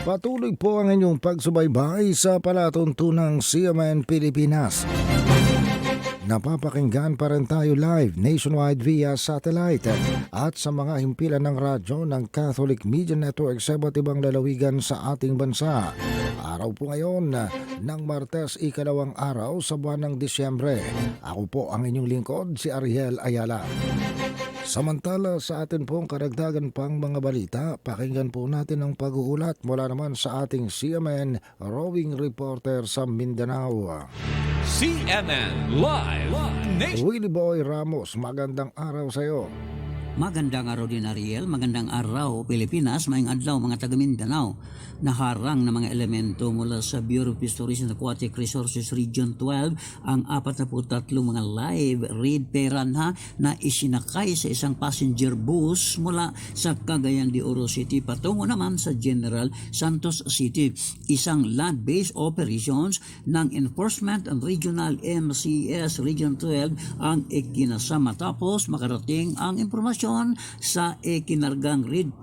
Patuloy po ang inyong pagsubaybay sa palatuntunang CMN Pilipinas. Napapakinggan pa rin tayo live nationwide via satellite at sa mga himpilan ng radyo ng Catholic Media Network sa iba't ibang lalawigan sa ating bansa. Araw po ngayon ng Martes ikalawang araw sa buwan ng Disyembre. Ako po ang inyong lingkod si Ariel Ayala. Samantala sa atin pong karagdagan pang mga balita, pakinggan po natin ang pag-uulat mula naman sa ating CMN Rowing Reporter sa Mindanao. CNN Live Nation. Willie Boy Ramos, magandang araw sa iyo. Magandang araw din Ariel, magandang araw Pilipinas, maing adlaw mga taga Mindanao. Naharang na mga elemento mula sa Bureau of Fisheries and Aquatic Resources Region 12 ang 43 mga live reed peranha na isinakay sa isang passenger bus mula sa Cagayan de Oro City patungo naman sa General Santos City. Isang land-based operations ng Enforcement and Regional MCS Region 12 ang ikinasama tapos makarating ang impormasyon sa ikinargang Red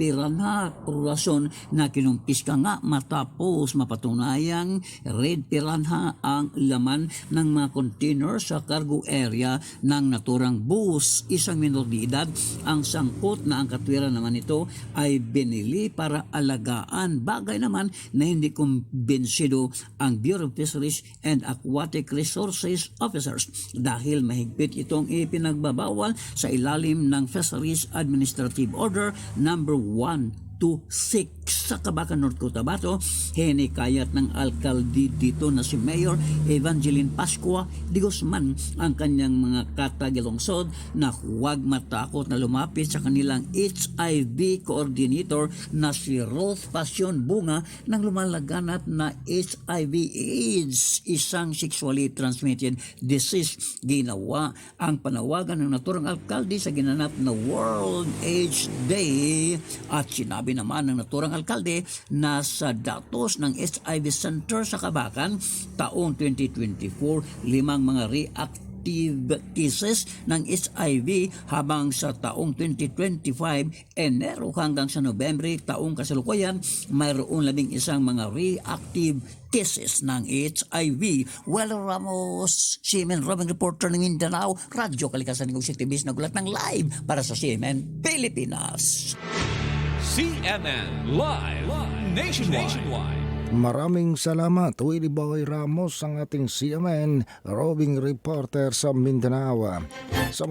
rason na kinumpis ka nga matapos mapatunayang Red Piranha ang laman ng mga container sa cargo area ng naturang bus. Isang minor de edad ang sangkot na ang katwiran naman nito ay binili para alagaan. Bagay naman na hindi kumbinsido ang Bureau of Fisheries and Aquatic Resources Officers dahil mahigpit itong ipinagbabawal sa ilalim ng Fisheries Administrative Order number 1 to 6 sa Kabacan, North Cotabato. Hinikayat ng alkalde dito na si Mayor Evangeline Pascua de Guzman ang kanyang mga katagilungsod na huwag matakot na lumapit sa kanilang HIV coordinator na si Ruth Passion Bunga ng lumalaganap na HIV AIDS, isang sexually transmitted disease. Ginawa ang panawagan ng naturang alkalde sa ginanap na World AIDS Day at sinabi naman ng naturang alkalde na sa datos ng HIV Center sa Kabakan taong 2024, limang mga reactive cases ng HIV habang sa taong 2025 Enero hanggang sa Nobyembre taong kasalukuyan mayroon labing isang mga reactive cases ng HIV. Well, Ramos, CMN Robin Reporter ng Mindanao, Radyo Kalikasan ng Activities nagulat ng live para sa CMN Pilipinas. CNN Live Nationwide. Maraming salamat Willie Boy Ramos ang ating CMN Roving Reporter sa Mindanao. Sa